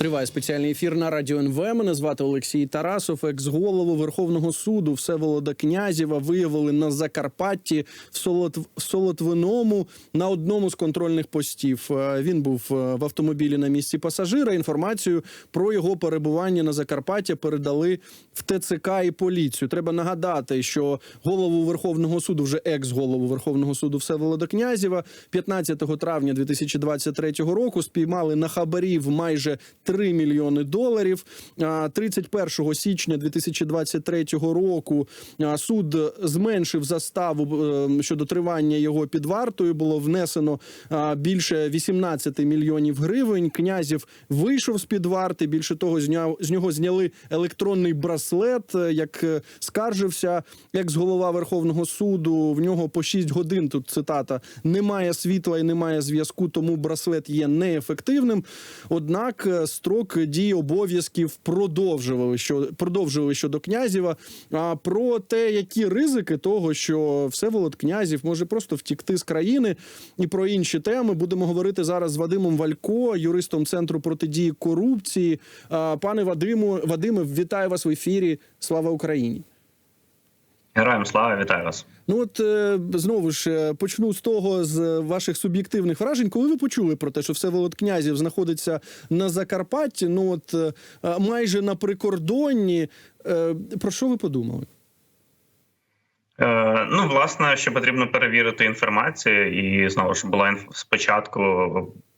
Триває спеціальний ефір на радіо НВ. Мене звати Олексій Тарасов. Екс-голову Верховного суду Всеволода Князєва виявили на Закарпатті в Солот... Солотвиному на одному з контрольних постів. Е, Він був е, в автомобілі на місці пасажира. Інформацію про його перебування на Закарпатті передали в ТЦК і поліцію. Треба нагадати, що голову Верховного суду, вже екс-голову Верховного суду Всеволода Князєва, 15 травня 2023 року спіймали на хабарі в майже 3 мільйони доларів. А 31 січня 2023 року суд зменшив заставу е, щодо тривання його під вартою. Було внесено більше 18 мільйонів гривень. Князів вийшов з під варти. Більше того, зняв з нього зняли електронний браслет. е, Як е, скаржився екс-голова Верховного суду, в нього по 6 годин тут цитата немає світла і немає зв'язку, тому браслет є неефективним. Однак строк дії обов'язків продовжували що продовжили щодо князєва. А про те, які ризики того, що Всеволод Князів може просто втікти з країни, і про інші теми будемо говорити зараз з Вадимом Валько, юристом центру протидії корупції. Пане Вадиму, Вадиме, вітаю вас в ефірі. Слава Україні! Героям слава, вітаю вас. Ну от е, знову ж е, почну з того з ваших суб'єктивних вражень. Коли ви почули про те, що Всеволод Князів знаходиться на Закарпатті, ну от е, майже на прикордонні, е, про що ви подумали? Е, ну, власне, що потрібно перевірити інформацію, і знову ж була інф... спочатку.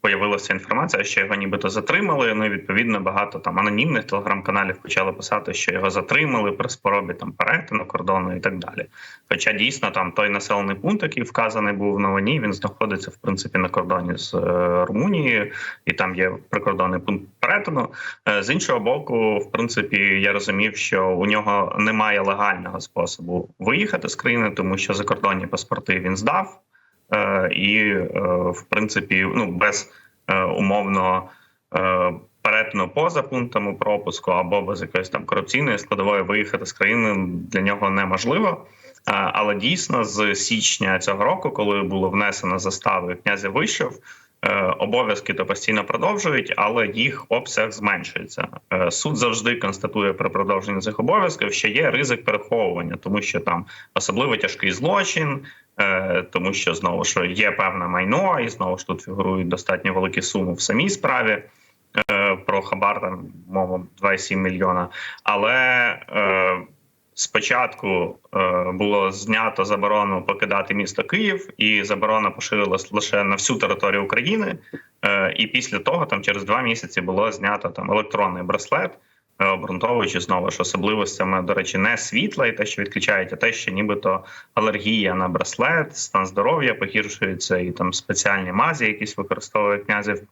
Появилася інформація, що його нібито затримали. Ну і відповідно багато там анонімних телеграм-каналів почали писати, що його затримали при спробі там перетину кордону і так далі. Хоча дійсно там той населений пункт, який вказаний був в новині, він знаходиться в принципі на кордоні з е, Румунією, і там є прикордонний пункт перетину. Е, з іншого боку, в принципі, я розумів, що у нього немає легального способу виїхати з країни, тому що закордонні паспорти він здав. Е, і, е, в принципі, ну без е, умовно перетину поза пунктами пропуску або без якоїсь там корупційної складової виїхати з країни для нього неможливо. Але дійсно, з січня цього року, коли було внесено застави, князя вийшов. Обов'язки то постійно продовжують, але їх обсяг зменшується. Суд завжди констатує при продовженні цих обов'язків, що є ризик переховування, тому що там особливо тяжкий злочин, Е, тому що знову ж є певне майно, і знову ж тут фігурують достатньо великі суми в самій справі. е, Про хабар там мова 2,7 мільйона. Але е, спочатку е, було знято заборону покидати місто Київ, і заборона поширилась лише на всю територію України. Е, І після того, там через два місяці, було знято там електронний браслет. Е, обґрунтовуючи знову ж особливостями, до речі, не світла і те, що відключають, а те, що нібито алергія на браслет, стан здоров'я погіршується, і там спеціальні мазі, якісь використовує князів,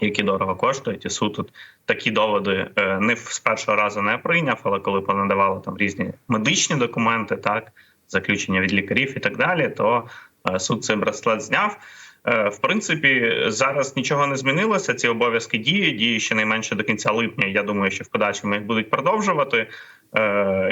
які дорого коштують. І суд тут такі доводи е, не з першого разу не прийняв, але коли понадавали там різні медичні документи, так заключення від лікарів і так далі, то е, суд цей браслет зняв. Е, В принципі, зараз нічого не змінилося. Ці обов'язки діють, діють щонайменше до кінця липня. Я думаю, що в подальшому їх будуть продовжувати.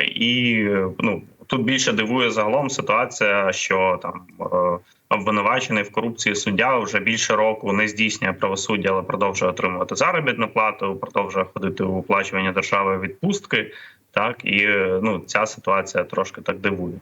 І ну тут більше дивує загалом ситуація, що там е, обвинувачений в корупції суддя вже більше року не здійснює правосуддя, але продовжує отримувати заробітну плату, продовжує ходити у оплачування держави відпустки. Так і е, ну ця ситуація трошки так дивує.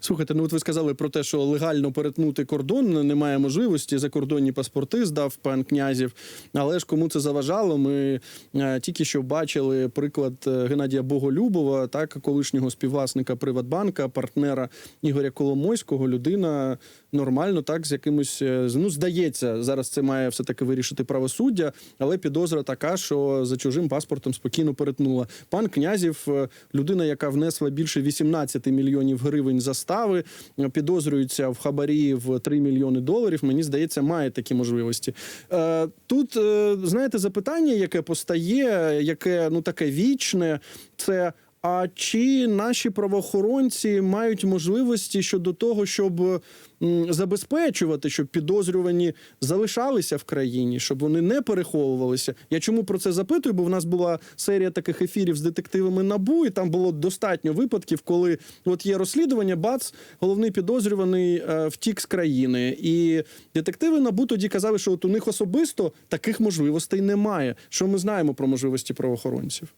Слухайте, ну от ви сказали про те, що легально перетнути кордон немає можливості. Закордонні паспорти здав пан князів. Але ж кому це заважало? Ми е, тільки що бачили приклад е, Геннадія Боголюбова, так колишнього співвласника Приватбанка, партнера Ігоря Коломойського. Людина нормально, так з якимось е, ну здається, зараз це має все таки вирішити правосуддя, але підозра така, що за чужим паспортом спокійно перетнула. Пан князів, е, людина, яка внесла більше 18 мільйонів гривень застави, е, підозрюється в хабарі в 3 мільйони доларів. Мені здається, має такі можливості. Тут знаєте запитання, яке постає, яке ну таке вічне, це. А чи наші правоохоронці мають можливості щодо того, щоб забезпечувати, щоб підозрювані залишалися в країні, щоб вони не переховувалися? Я чому про це запитую? Бо в нас була серія таких ефірів з детективами набу, і там було достатньо випадків, коли от є розслідування, бац, головний підозрюваний е, втік з країни, і детективи набу тоді казали, що от у них особисто таких можливостей немає. Що ми знаємо про можливості правоохоронців?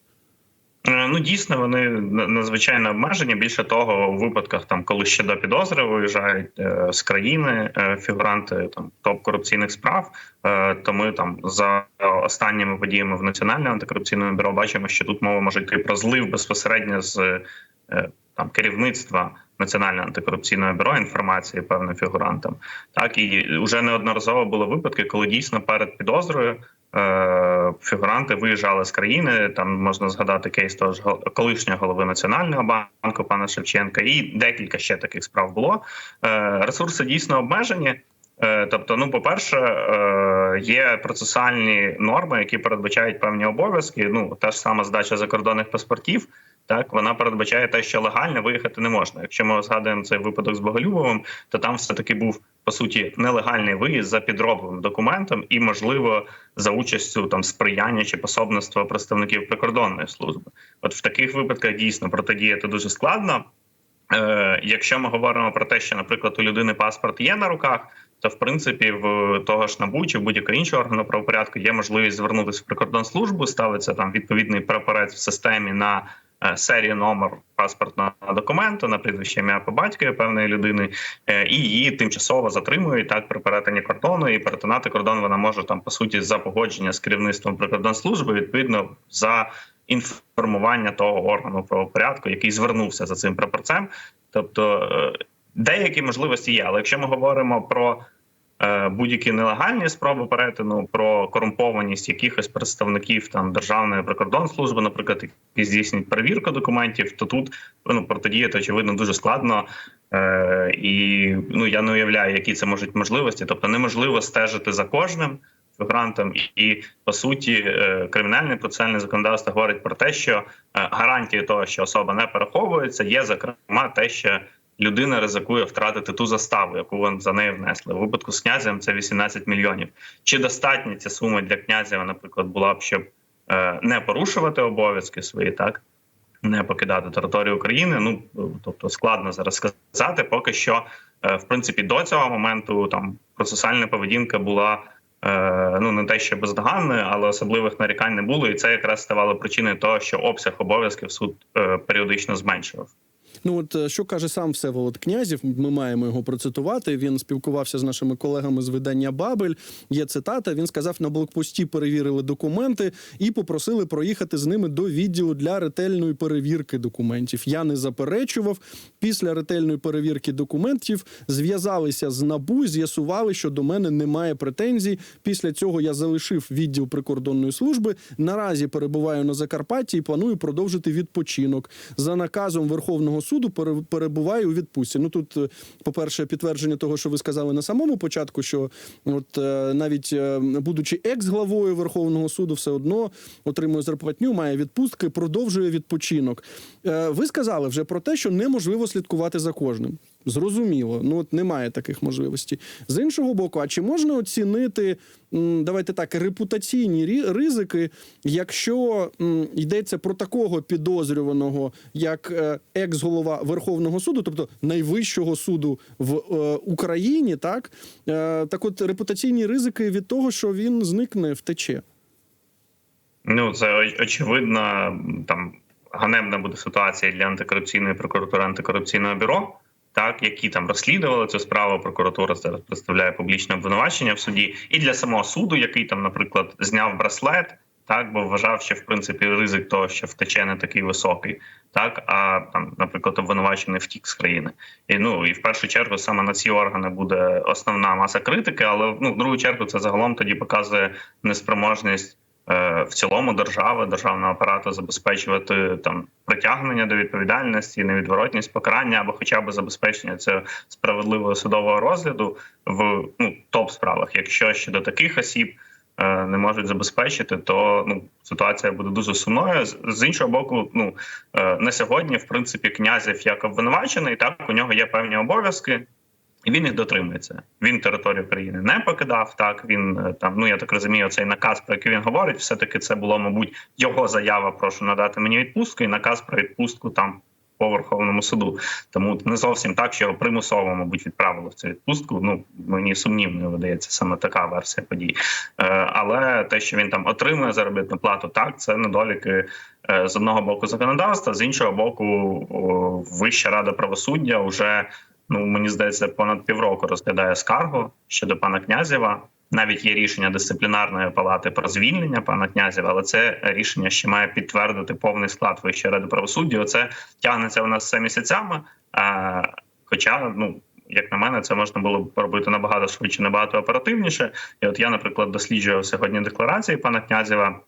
Е, Ну дійсно вони надзвичайно обмежені. Більше того, у випадках там, коли ще до підозри виїжджають е, з країни е, фігуранти там топ корупційних справ, е, то ми там за останніми подіями в національному антикорупційному бюро бачимо, що тут мова може йти про злив безпосередньо з е, там керівництва національного антикорупційного бюро інформації певним фігурантам. Так і вже неодноразово були випадки, коли дійсно перед підозрою. Е, Фігуранти виїжджали з країни. Там можна згадати кейс того ж колишнього голови національного банку пана Шевченка, і декілька ще таких справ було. Е, Ресурси дійсно обмежені. Е, Тобто, ну, по-перше, е, є процесуальні норми, які передбачають певні обов'язки. Ну, та ж сама здача закордонних паспортів. Так, вона передбачає те, що легально виїхати не можна. Якщо ми згадуємо цей випадок з Боголюбовим, то там все таки був по суті нелегальний виїзд за підробленим документом і, можливо, за участю там сприяння чи пособництва представників прикордонної служби. От в таких випадках дійсно протидіяти дуже складно. Е, якщо ми говоримо про те, що, наприклад, у людини паспорт є на руках, то в принципі в того ж НАБУ чи будь-якого іншого органу правопорядку є можливість звернутися в прикордонслужбу, ставиться там відповідний прапорець в системі на серію номер паспортного документу, на прізвище ім'я по батькові певної людини, е, і її тимчасово затримують так при перетині кордону. І перетинати кордон вона може там по суті за погодження з керівництвом прикордонслужби, відповідно за інформування того органу правопорядку, який звернувся за цим прапорцем. Тобто е, деякі можливості є, але якщо ми говоримо про е, будь-які нелегальні спроби перетину, про корумпованість якихось представників там державної прикордонслужби, наприклад, які здійснюють перевірку документів, то тут ну протидіяти очевидно дуже складно. Е, і ну я не уявляю, які це можуть можливості. Тобто неможливо стежити за кожним фігурантом, і, по суті, е, кримінальне процесуальне законодавство говорить про те, що е, гарантією того, що особа не переховується, є зокрема те, що людина ризикує втратити ту заставу, яку вони за нею внесли. У випадку з князем це 18 мільйонів. Чи достатня ця сума для князева, наприклад, була б, щоб е, не порушувати обов'язки свої, так? Не покидати територію України. Ну тобто складно зараз сказати. Поки що, е, в принципі, до цього моменту там процесуальна поведінка була е, ну не те, що бездоганною, але особливих нарікань не було, і це якраз ставало причиною того, що обсяг обов'язків суд періодично зменшував. Ну от е, що каже сам Всеволод Князів, ми маємо його процитувати. Він спілкувався з нашими колегами з видання Бабель. Є цитата. Він сказав: на блокпості перевірили документи і попросили проїхати з ними до відділу для ретельної перевірки документів. Я не заперечував. Після ретельної перевірки документів зв'язалися з набу, з'ясували, що до мене немає претензій. Після цього я залишив відділ прикордонної служби. Наразі перебуваю на Закарпатті і планую продовжити відпочинок за наказом Верховного суду. перебуває у відпустці. Ну тут, е, по-перше, підтвердження того, що ви сказали на самому початку, що от е, навіть е, будучи екс-главою Верховного суду, все одно отримує зарплатню, має відпустки, продовжує відпочинок. Ви сказали вже про те, що неможливо слідкувати за кожним. Зрозуміло, ну от немає таких можливостей. З іншого боку, а чи можна оцінити давайте так репутаційні ризики, якщо йдеться про такого підозрюваного, як е, екс-голова Верховного суду, тобто найвищого суду в е, Україні, так е, так, от репутаційні ризики від того, що він зникне, втече. Ну це оч- очевидно там ганебна буде ситуація для антикорупційної прокуратури антикорупційного бюро. Так, які там розслідували цю справу, прокуратура зараз представляє публічне обвинувачення в суді, і для самого суду, який там, наприклад, зняв браслет, так бо вважав, що в принципі ризик того, що втече не такий високий, так а там, наприклад, обвинувачений втік з країни. І ну і в першу чергу саме на ці органи буде основна маса критики, але ну в другу чергу це загалом тоді показує неспроможність в цілому держави, державного апарату забезпечувати там притягнення до відповідальності, невідворотність покарання або хоча б забезпечення цього справедливого судового розгляду в ну топ справах. Якщо щодо таких осіб е, не можуть забезпечити, то ну ситуація буде дуже сумною. З, з іншого боку, ну е, на сьогодні, в принципі, князів як обвинувачений, так у нього є певні обов'язки. Він їх дотримується. Він територію країни не покидав. Так він е, там. Ну я так розумію, цей наказ, про який він говорить, все таки це було, мабуть, його заява. Прошу надати мені відпустку, і наказ про відпустку там по Верховному суду. Тому не зовсім так, що його примусово, мабуть, відправили в цю відпустку. Ну мені сумнівно видається саме така версія подій. Е, але те, що він там отримує заробітну плату, так це недоліки е, з одного боку законодавства, з іншого боку, Вища рада правосуддя вже ну мені здається, понад півроку розглядає скаргу щодо пана князєва. Навіть є рішення дисциплінарної палати про звільнення пана князєва, але це рішення ще має підтвердити повний склад Вищої ради правосуддя. Оце тягнеться у нас все місяцями. А, хоча, ну як на мене, це можна було б робити набагато швидше, набагато оперативніше. І от я, наприклад, досліджував сьогодні декларації пана князєва.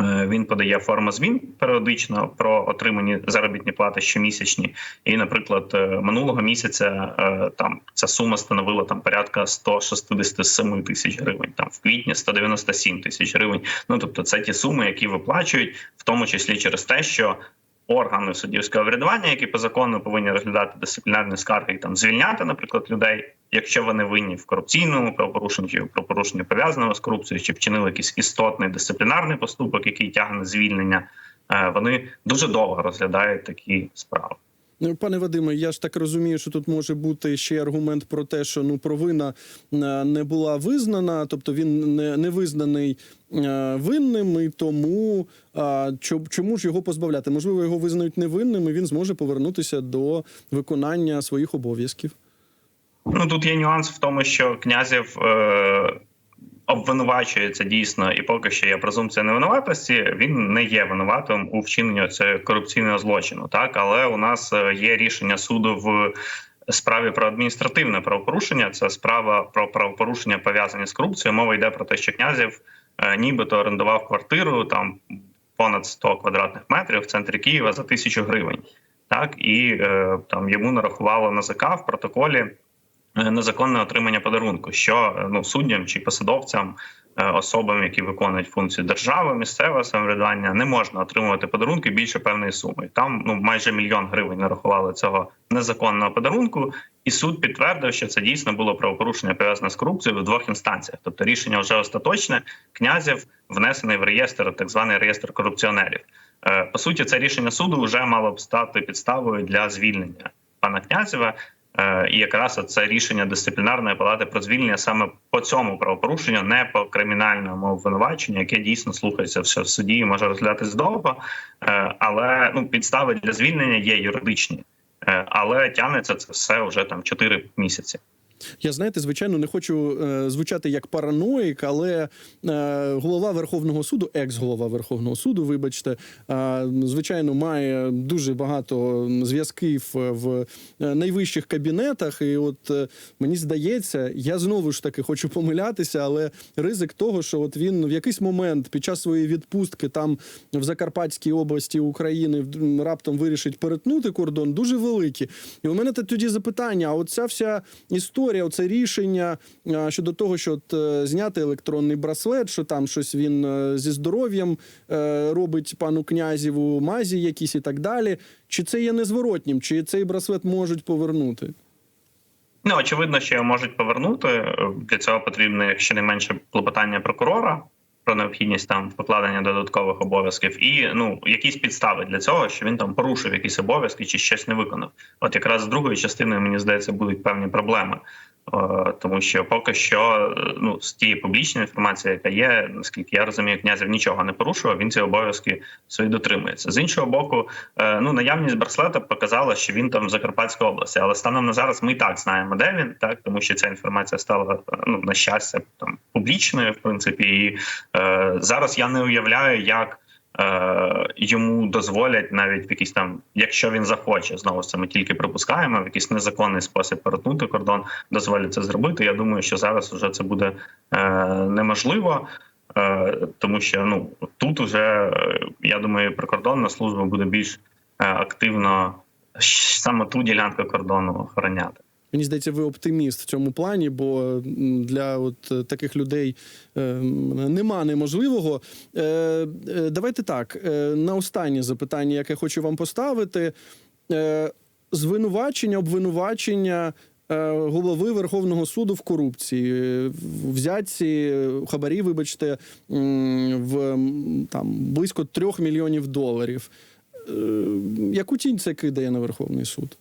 Е, Він подає форму змін періодично про отримані заробітні плати щомісячні. І, наприклад, е, минулого місяця е, там ця сума становила там порядка 167 тисяч гривень. Там в квітні 197 тисяч гривень. Ну тобто, це ті суми, які виплачують, в тому числі через те, що органи суддівського врядування, які по закону повинні розглядати дисциплінарні скарги і там звільняти, наприклад, людей, якщо вони винні в корупційному правопорушенні чи про порушення пов'язаного з корупцією, чи вчинили якийсь істотний дисциплінарний поступок, який тягне звільнення, е, вони дуже довго розглядають такі справи. Ну, Пане Вадиме, я ж так розумію, що тут може бути ще аргумент про те, що ну провина е, не була визнана, тобто він не, не визнаний е, винним, і тому чому ж його позбавляти? Можливо, його визнають невинним, і він зможе повернутися до виконання своїх обов'язків. Ну тут є нюанс в тому, що князів е, обвинувачується дійсно, і поки що є презумпція невинуватості. Він не є винуватим у вчиненні цього корупційного злочину. Так, але у нас е, є рішення суду в справі про адміністративне правопорушення. Це справа про правопорушення пов'язані з корупцією. Мова йде про те, що князів е, нібито орендував квартиру там понад 100 квадратних метрів в центрі Києва за тисячу гривень. Так і е, там йому нарахувало НАЗК в протоколі незаконне отримання подарунку, що е, ну суддям чи посадовцям, е, особам, які виконують функцію держави, місцевого самоврядування, не можна отримувати подарунки більше певної суми. Там ну майже мільйон гривень нарахували цього незаконного подарунку, і суд підтвердив, що це дійсно було правопорушення пов'язане з корупцією в двох інстанціях. Тобто рішення вже остаточне. Князів внесений в реєстр, так званий реєстр корупціонерів. Е, По суті, це рішення суду вже мало б стати підставою для звільнення пана князева. Е, І якраз це рішення дисциплінарної палати про звільнення саме по цьому правопорушенню, не по кримінальному обвинуваченню, яке дійсно слухається все в суді і може розглядатись довго. Е, Але ну підстави для звільнення є юридичні, Е, але тягнеться це все вже там 4 місяці. Я знаєте, звичайно, не хочу е, звучати як параноїк, але е, голова Верховного суду, екс-голова Верховного суду, вибачте, е, звичайно, має дуже багато зв'язків в е, найвищих кабінетах. І от е, мені здається, я знову ж таки хочу помилятися, але ризик того, що от він в якийсь момент під час своєї відпустки там в Закарпатській області України раптом вирішить перетнути кордон, дуже великий. І у мене тоді запитання: а оця вся історія, оце рішення щодо того, що от, е, зняти електронний браслет, що там щось він е, зі здоров'ям е, робить пану князєву, мазі якісь і так далі. Чи це є незворотнім, чи цей браслет можуть повернути? Ну очевидно, що його можуть повернути. Е, Для цього потрібно щонайменше клопотання прокурора про необхідність там покладення додаткових обов'язків, і ну якісь підстави для цього, що він там порушив якісь обов'язки чи щось не виконав. От якраз з другою частиною мені здається будуть певні проблеми. Е, Тому що поки що, е, ну з тієї публічної інформації, яка є, наскільки я розумію, князів нічого не порушував. Він ці обов'язки свої дотримується. З іншого боку, е, ну наявність браслета показала, що він там в Закарпатській області, але станом на зараз ми і так знаємо, де він так, тому що ця інформація стала ну на щастя там публічною, в принципі, і зараз я не уявляю, як. е, Йому дозволять навіть в якийсь там, якщо він захоче, знову це ми тільки припускаємо, в якийсь незаконний спосіб перетнути кордон, дозволять це зробити. Я думаю, що зараз вже це буде е, неможливо. Е, тому що ну тут уже е, я думаю, прикордонна служба буде більш е, активно саме ту ділянку кордону охороняти. Мені здається, ви оптиміст в цьому плані, бо для от е, таких людей е, нема неможливого. Е, Давайте так. На останнє запитання, яке хочу вам поставити. Звинувачення, обвинувачення голови Верховного суду в корупції, взятці хабарі, вибачте, в там близько трьох мільйонів доларів. Яку тінь це кидає на Верховний суд?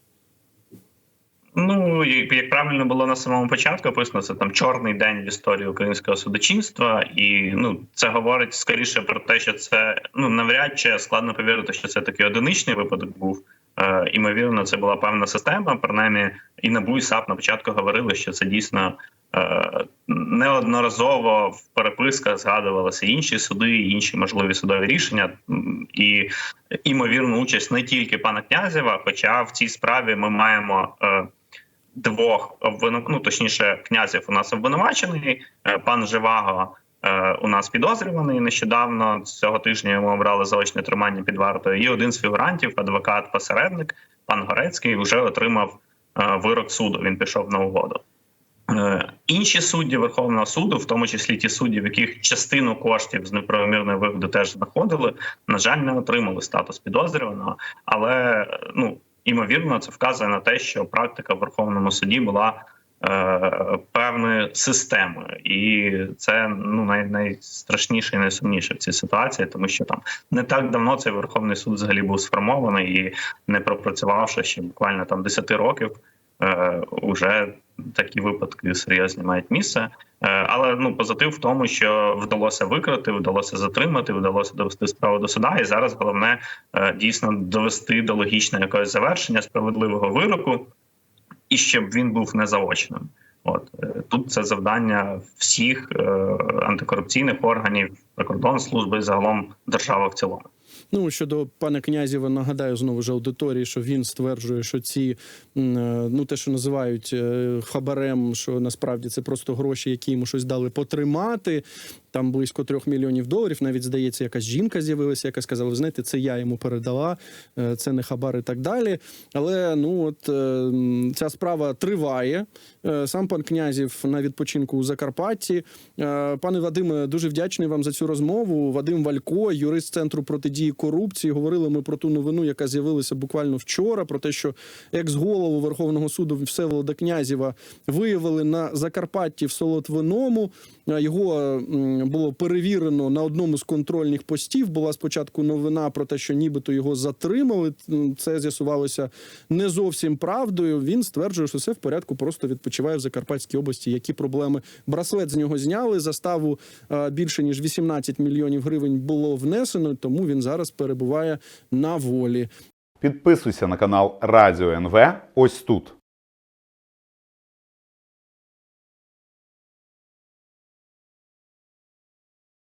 Ну як правильно було на самому початку, описано це там чорний день в історії українського судочинства, і ну це говорить скоріше про те, що це ну навряд чи складно повірити, що це такий одиничний випадок був. Е, імовірно, це була певна система. Принаймні, і НАБУ, і САП на початку говорили, що це дійсно е, неодноразово в переписках згадувалися інші суди, інші можливі судові рішення, і імовірну участь не тільки пана Князєва, хоча в цій справі ми маємо. Е, Двох обвину... ну, точніше, князів у нас обвинувачений. е, Пан Живаго е, у нас підозрюваний нещодавно. Цього тижня йому обрали заочне тримання під вартою. І один з фігурантів, адвокат-посередник, пан Горецький, вже отримав е, вирок суду. Він пішов на угоду. Інші судді Верховного суду, в тому числі ті судді, в яких частину коштів з неправомірної вигоди теж знаходили, на жаль, не отримали статус підозрюваного. Але ну імовірно, це вказує на те, що практика в Верховному суді була е, певною системою, і це ну най, найстрашніше і найсумніше в цій ситуації, тому що там не так давно цей Верховний суд взагалі був сформований і не пропрацювавши ще буквально там 10 років. Е, уже такі випадки серйозні мають місце. Е, але ну позитив в тому, що вдалося викрити, вдалося затримати, вдалося довести справу до суда. І зараз головне е, дійсно довести до логічного якогось завершення справедливого вироку, і щоб він був незаочним. От е, тут це завдання всіх е, антикорупційних органів, прикордонслужби і загалом держави в цілому. Ну щодо пана Князєва, нагадаю знову ж аудиторії, що він стверджує, що ці е, ну те, що називають е, хабарем, що насправді це просто гроші, які йому щось дали потримати. Там близько трьох мільйонів доларів. Навіть здається, якась жінка з'явилася, яка сказала: ви знаєте, це я йому передала, е, це не хабар і так далі. Але ну от е, ця справа триває. Е, Сам пан Князів на відпочинку у Закарпатті. Пане Вадиме, дуже вдячний вам за цю розмову. Вадим Валько, юрист центру протидії корупції. Говорили ми про ту новину, яка з'явилася буквально вчора. Про те, що екс-голову Верховного суду Всеволода Князєва виявили на Закарпатті в Солотвиному. Його було перевірено на одному з контрольних постів. Була спочатку новина про те, що нібито його затримали. Це з'ясувалося не зовсім правдою. Він стверджує, що все в порядку, просто відпочиває в Закарпатській області. Які проблеми? Браслет з нього зняли. Заставу е, більше ніж 18 мільйонів гривень було внесено, тому він зараз перебуває на волі. Підписуйся на канал Радіо НВ ось тут.